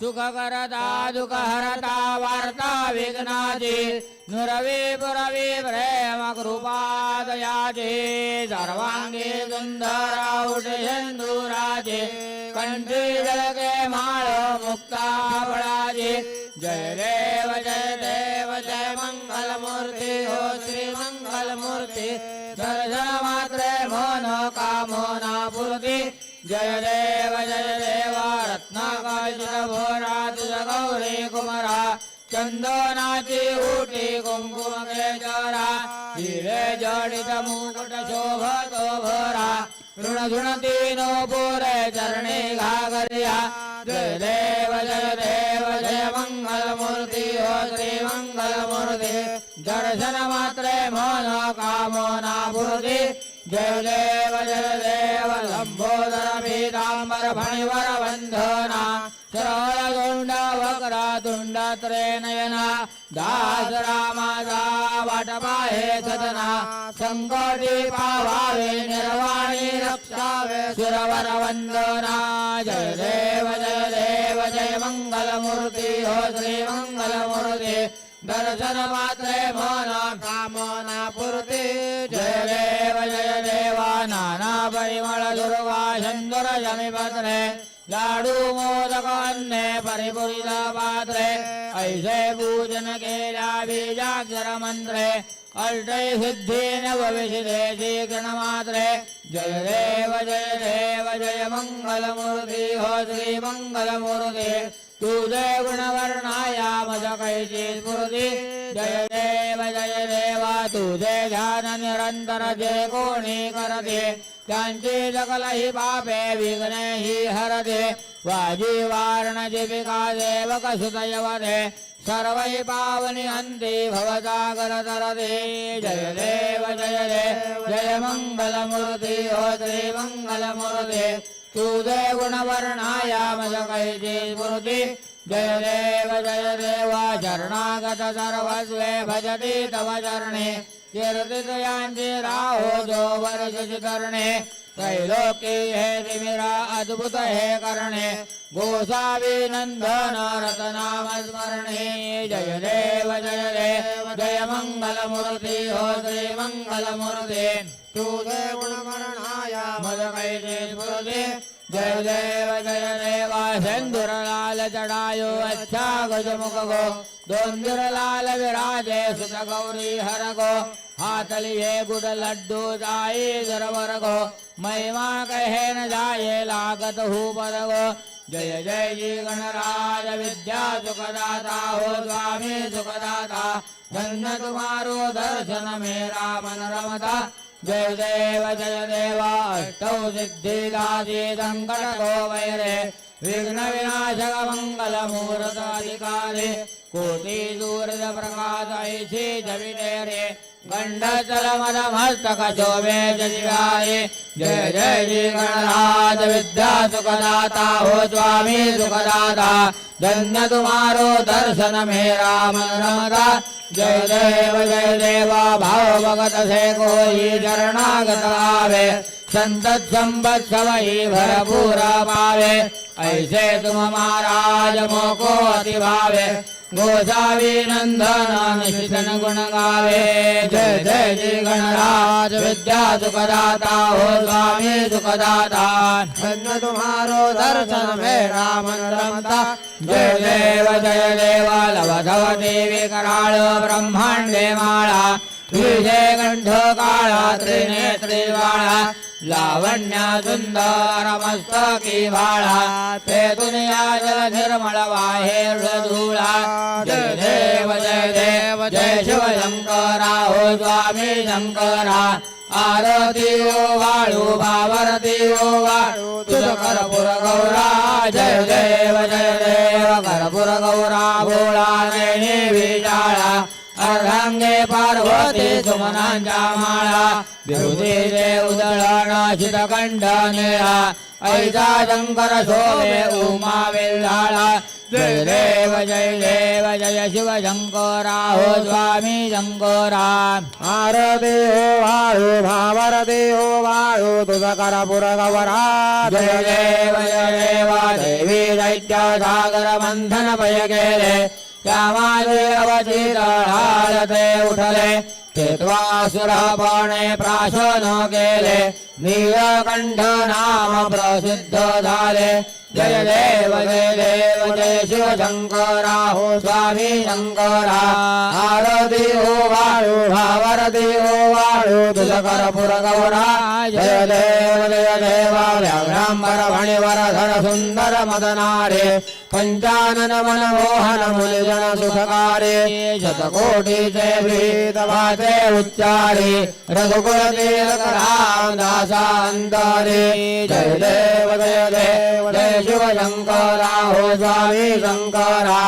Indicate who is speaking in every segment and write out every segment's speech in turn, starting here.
Speaker 1: सुख करता दुःख हरता वार्ता विघ्नाची नुरवी पुरवी प्रेम कृपादयाचे सर्वांगी सुंदर उठे सिंधुराचे कंठी जळके माळ मुक्ता फळाचे जय देव जय देव, जय मंगल मूर्ती हो श्री मंगल मूर्ती दर्शन मात्रे मन कामना पूर्ती जय देव, जय चन्दो नाम ऋण धृण तीनोरे चरणी गागर्याय देव जय देव जय मङ्गल मूर्ति जय मङ्गलमूर्ति हो श्रीमङ्गलमूर्ति दर्शनमात्रे मोन का मोना मूर्ति जयदेव जयदेव लम्बोदरपीताम्बरफणिवरबन्धना सरळगुण्ड वक्रतुण्ड त्रेनयना दास रामादा वाटपाहे सदना सङ्कोटि पाभावे निर्वाणी रक्षावे सुरवरवन्दना जयदेव जयदेव जय मङ्गलमूर्ति हो श्रीमङ्गलमूर्ति दर्शन मात्रे मोना कामना पूर्ति। ऐसे पूजन केल्या बीजाक्षर मंत्रे अष्टै सिद्धी नवविशिदे श्रीगणमात्रे जय देव जय देव, जय मंगल मूर्ती हो श्री मंगल मूर्ती तुझे गुणवर्णाया मज कैची स्फूर्ती। जय देव, जय देवा, तुझे ध्यान निरंतर जे कोणी करते। त्यांची सकल ही पापे विघ्ने ही हरते वाजी वारण जीविका देवक सुदयवदे सर्वै पावनि अन्ति भवसागर तरते जय देव जय देव, जय श्री मङ्गलमूर्ति। तुझे गुणवर्णाया मज कैची स्मृती जय देव जय देव शरणागत सर्वस्वे भजति तव चरणे। राहो जो वर्षि करणे त्रैलोकी हे तिमिरा अद्भुत हे करणे गोसावी नंदन रतनाम स्मरणे जय देव जय देव जय मंगल मूर्ती हो श्री मंगल मूर्ती
Speaker 2: तुझे गुणवर्णाया
Speaker 1: मज कैसे स्मृती जय देव जय देवा सिंदूर लाल चढ़ायो अच्छा गजमुख गो दोंदुर लाल विराजे सुत गौरी हर गो हाथ लिए गुड लड्डू जाई दरबर गो महिमा कहे न जाए लागत हूँ पद गो जय जय जी गणराज विद्या सुखदाता हो स्वामी सुखदाता धन्य तुम्हारो दर्शन मेरा मन रमता जय देव जय देवा अष्टौ सिद्धिदासी वैरे विघ्न विनाशक मंगल मूर्त अधिकारी प्रकाश ऐसी जविटे गंड चल मद मस्तक शोभे जजिवारे जय जय गणराज विद्या सुखदाता हो स्वामी सुखदाता धन्य तुम्हारो दर्शन मेरा मन रमता जय देव जय देवा भाव भगत से कोई शरणागत आवे। संतत संबत सवई भरपूर पावे। ऐसे तुम महाराज मोको अति भावे। गोसावी नंदन निशितन गुण गावे। जय जय जी गणराज। विद्या सुखदाता हो स्वामी सुखदाता।
Speaker 2: धन्य तुम्हारो दर्शन मेरा मन रमता।
Speaker 1: जय देव जय देव लवधव देवी कराळ ब्रह्मांडे माळा। विजय कंठ काळा त्रिनेत्री वाळा लावण्य सुंदर भाळा ते दुनिया जल निर्मळ बाहेर धुळा जय देव जय देव जय शिव शंकरा हो स्वामी शंकरा। आरती ओ वाळू भावरती ओ वाळू तुझ कर्पूर गौरा जय देव जय देव। करपुर गौरा भोळा नेणी विजाळा अर्धांगे पार्वती माळा विभूती ऐसा शंकर शोभे उमा वेल्हाळा जय देव जय देव जय शिव शंकरा हो स्वामी शंकरा
Speaker 2: आरती हो वाळू भावरती हो वाळू तुझा पुरगवरा
Speaker 1: जय देव जय देवा देवी दैत्य सागर मंथन पय श्यामाजे अवचितहारते उठले चेत्वासुरः पाणे प्राशनो केले नीलकण्ठ नाम प्रसिद्ध झाले। जय देव जय देव जय शिव शङ्करा हो स्वामी शङ्करा आरति हो वाळू भावरति हो वाळू तुझ पुरगौरा जय देव जय देवा व्याघ्रांबर फणिवर धर सुंदर मदनारे पञ्चानन मनमोहन मुनिजन सुखकारे शतकोटि भीत वाचे उच्चारे रघुकुल दासान्तरे जय देव जय देव जय शिव शंकरा हो जावे शंकरा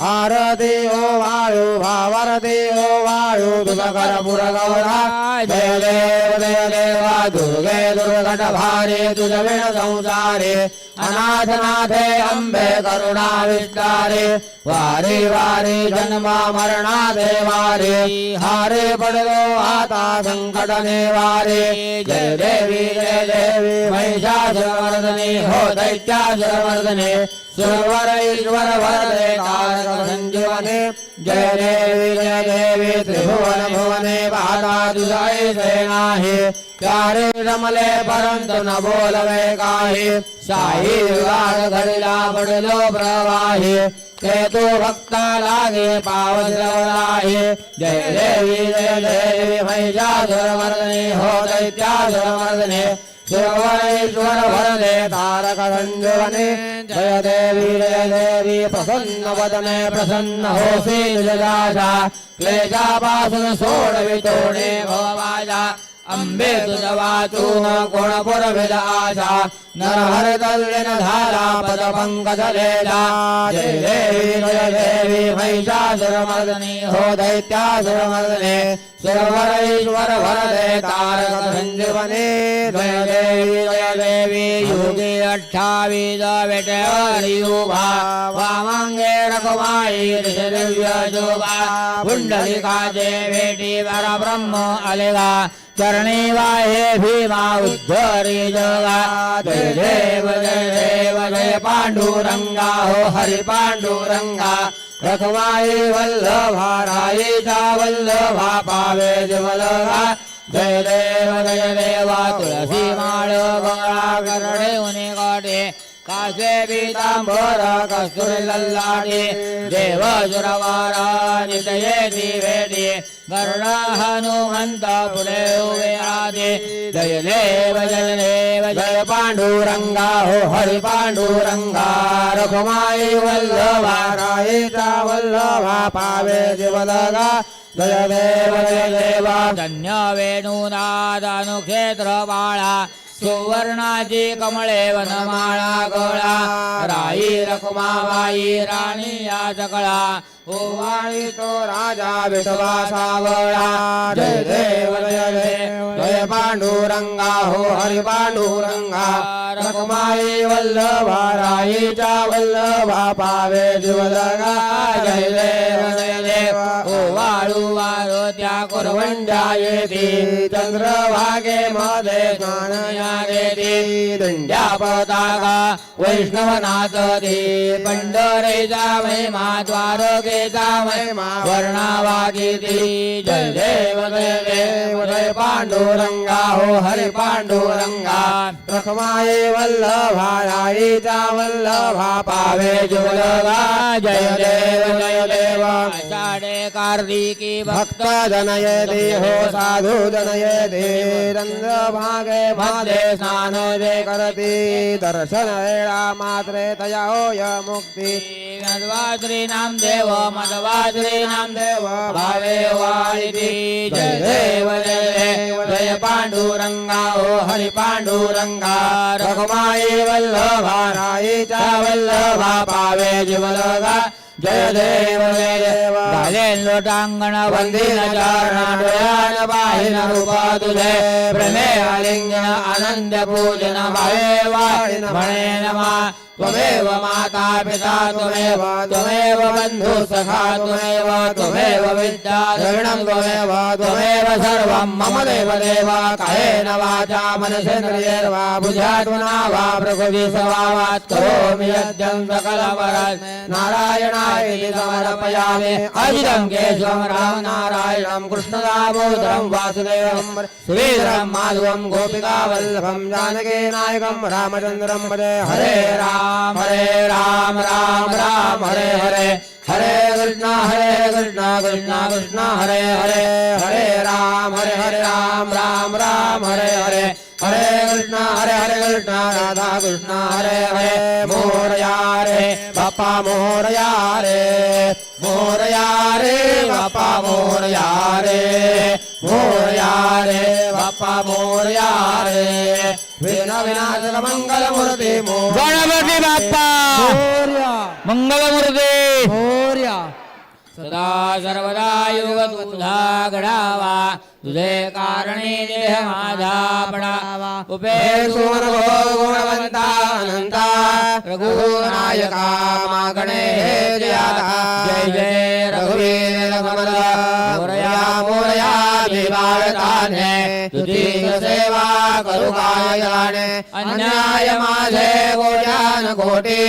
Speaker 2: आरती हो वाळू भावरती हो वाळू कर पुरगवरा
Speaker 1: जय देव, जय देवा, दुर्गे दुर्घट भारे तुझ विण संसारे। अनाथनाथे अंबे करुणा विस्तारे। वारे वारे, जन्मा मरणा देवारे हारे पडलो आता संकट नेवारे जय देवी जय देवी, महिषासुरवर्धने, हो दैत्यासुरवर्धने। सुरवर ईश्वर वरदे जय देवी जय देवी, त्रिभुवन भुवने तुझाई सेनाहे प्यारे रमले परंतु न बोलवे काही। साई विवाद पडलो प्रवाही भक्ता लागे जय देवी जय देवी हो सुरवरेश्वर वरदे संजीवने जय देवी जय देवी प्रसन्न वदने प्रसन्न होसी निजदाशा क्लेशापासून सोडवितोडे भववाजा। अंबे तुझ वाचून कोण पुरविद आशा लेला जय देवी जय देवी महिषासुरमर्दनी, हो दैत्यासुरमर्दने सुरवर ईश्वर वरदे तारक संजीवने जय देवी जय देवी योगी अठ्ठावीस बेटेवरी उभा वामांगे रखमाई दिव्य शोभा पुंडलिकाचे भेटी वाहे भीमा उद्धरी जगा जय देव जय देव जय पांडुरंगा हो हरि पांडुरंगा। रखमाई वल्लभा रायीचा वल्लभा पावे जमलगा जय देव जय देवा तुळसी माळ गोळा करणे उनी काटे कासे पीतांबर कस्तुरी लल्लाटे देव सुरवारा नितयेती भेटी गरुड हनुमंत पुढे उभे आदे जय देव जय देव जय पांडुरंगा हो हरि पांडुरंगा रखमाई वल्लभा
Speaker 2: रायेचा वल्लभा पावे जीवलगा जय देव जय देवा
Speaker 1: धन्य वेणुनाद अनुक्षेत्र बाळा सुवर्णाची कमळे वनमाळा गळा राई रखुमाबाई राणी या सकळा
Speaker 2: ओवाळी तो राजा विठवा सावळा जय देव जय देव जय पांडुरंगा हो हरि पांडुरंगा. रकुमाई वल्लभा राईचा वल्लभा पावे जीवलगा जय देव
Speaker 1: त्या
Speaker 2: कुर्वण्ड्यायेति चन्द्रभागे मदे
Speaker 1: स्नानयागेति दण्ड्या पताका वैष्णवनाथति पण्डरेजा महिमा द्वारकेजा महिमा वर्णावागीति जय देव देव जय पाण्डुरङ्गा हो हरि
Speaker 2: पाण्डुरङ्गा रखमाय वल्लभायिता वल्लभा
Speaker 1: पावे जुलगा जय देव जय देव। कार्तिकी भक्त
Speaker 2: भक्त जनयति हो साधु जनयति चंद्रभागे मध्ये स्नान जय करति दर्शन मात्रे तया होय मुक्ती।
Speaker 1: मध्वाश्रीनां देव मध्वाश्रीनां देव भावे वाळिति जय देव जय देव। जय पांडुरंगा ओ हरि पांडुरंगा रघुमाई वल्लभा राईचा वल्लभा पावे जीवलगा जय देव जय देव घालेन लोटांगण वंदिन चरण डोळ्यान पाहिन रूप तुझे प्रेमे आलिंगन आनंद पूजन भावे वाळीन म्हणे नमा त्वमेव माता पिता त्वमेव त्वमेव बन्धु सखा त्वमेव त्वमेव विद्या द्रविणं त्वमेव त्वमेव सर्वं मम देव देव कायेन वाचा मनसेन्द्रियैर्वा बुद्ध्यात्मना वा प्रकृति स्वभावात् करोमि यज्ञं सकलवरात् नारायणाय समर्पयामि अजितं केशवं रामनारायणं कृष्णदामोदरं वासुदेवं श्रीधरं माधवं गोपिकावल्लभं
Speaker 2: जानकी नायकं रामचन्द्रं भजे
Speaker 1: हरे राम हरे राम राम राम, हरे हरे। हरे कृष्णा हरे कृष्णा कृष्णा कृष्णा, हरे हरे। हरे राम, हरे हरे राम राम राम, हरे हरे। हरे कृष्णा, हरे हरे कृष्णा, राधा कृष्णा, हरे हरे। बापा मोरया रे मोरया रे बापा मोरया रे मोरया रे बापा मोरया रे विघ्न विनाशक मंगल मूर्ती गणपती बाप्पा। मंगलमूर्ती सदा सर्वदा योग तुझा घडावा तुझे कारणे देह माझा पडावा उपेक्षुण गो गुणवंता अनंता रघुनायका हे जयाता जय जय रघुवीर कमल मोरया मोरया विवाळताने तुझी सेवा करू काय जाणे अन्याय माझे गोजान कोटी।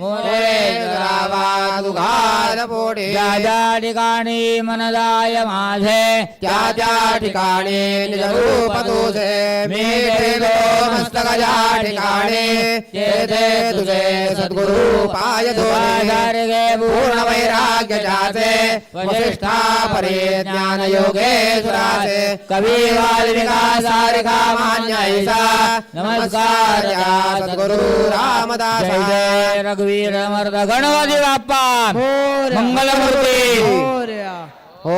Speaker 1: मोरे रावा तुघाल पोटी ज्या ज्या ठिकाणी मनदाय माझे त्या त्या ठिकाणी निज रूप तुझे मी ठेवतो मस्तक ज्या ठिकाणी तेथे तुझे सद्गुरु पाय गे पूर्ण वैराग्य जाचे वशिष्ठा परे ज्ञान योगेश्वराचे कवी वाल्मिका सारिका मान्य ऐसा नमस्कार सद्गुरु रामदास। जय रघुवीर मर्द गणपती बाप्पा। मंगलमूर्ती
Speaker 2: ॐ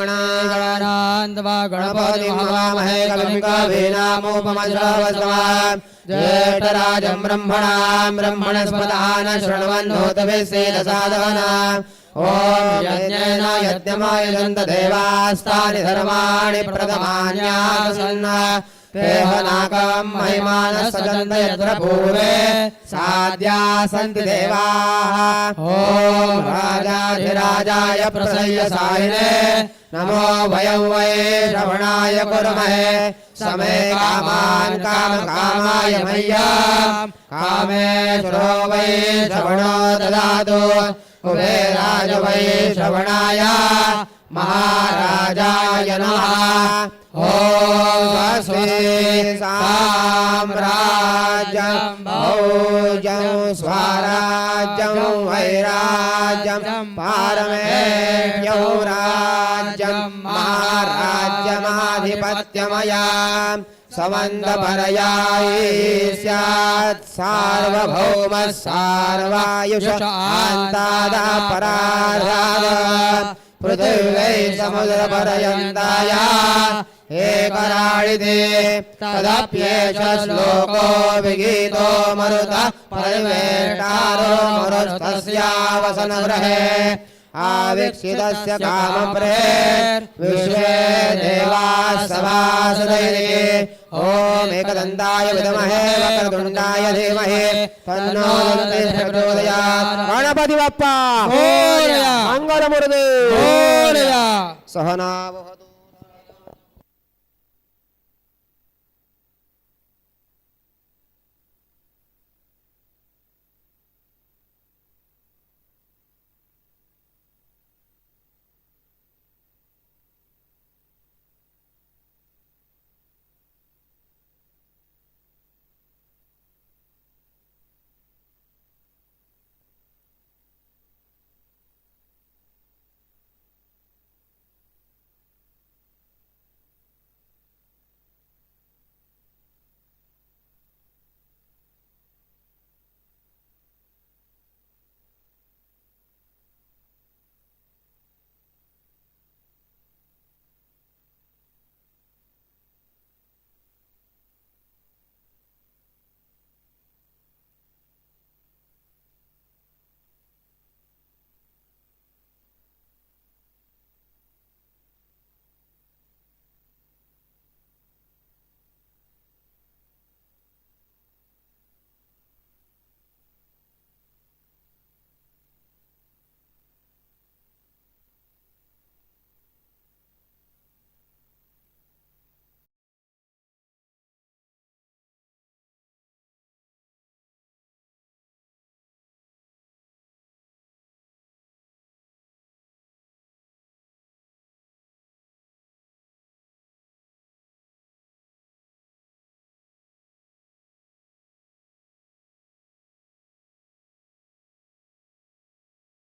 Speaker 2: गणागणानन्द गणपति महामहे कविं कवीनामुपमज्रवस्वान् ज्येष्ठराजं ब्रह्मणां ब्रह्मणस्पदान शृण्वन्नोतभिषेदसाधनाम् ॐ यज्ञेन यज्ञमायजन्त देवास्तानि धर्माणि प्रथमान्यासन्न तेहनाकं महिमानः सजन्त यत्र पूर्वे साध्या सन्ति देवाः ॐ राजाधिराजाय प्रसय्य सारिणे नमो वयं वै श्रवणाय कुर्महे समे कामान् कामकामाय मह्यं कामेश्वरो वै श्रवणो ददातु कुबेराज वै श्रवणाय महाराजाय नमः ॐ स्वस्ति साम्राज्यं भोजं स्वराज्यं वैराज्यं पारमेयं राज्यं महाराज्यमाधिपत्यमया समन्दपरया स्यात् सार्वभौमः सार्वायुष पृथिव्यै समुद्रपर्यन्ताया एकराळिते तदप्येष श्लोको विगीतो मरुतः परिवेष्टारो मरुस्तस्यावसनगृहे आवीक्षितस्य कामप्रेर् विश्वे देवाः सभासदैरे ॐ एकदन्ताय विद्महे वक्रतुण्डाय धीमहि तन्नो दन्ति प्रचोदयात् गणपति बाप्पा
Speaker 1: मोरया.
Speaker 2: मंगलमूर्ती
Speaker 1: मोरया.
Speaker 2: सहना भवतु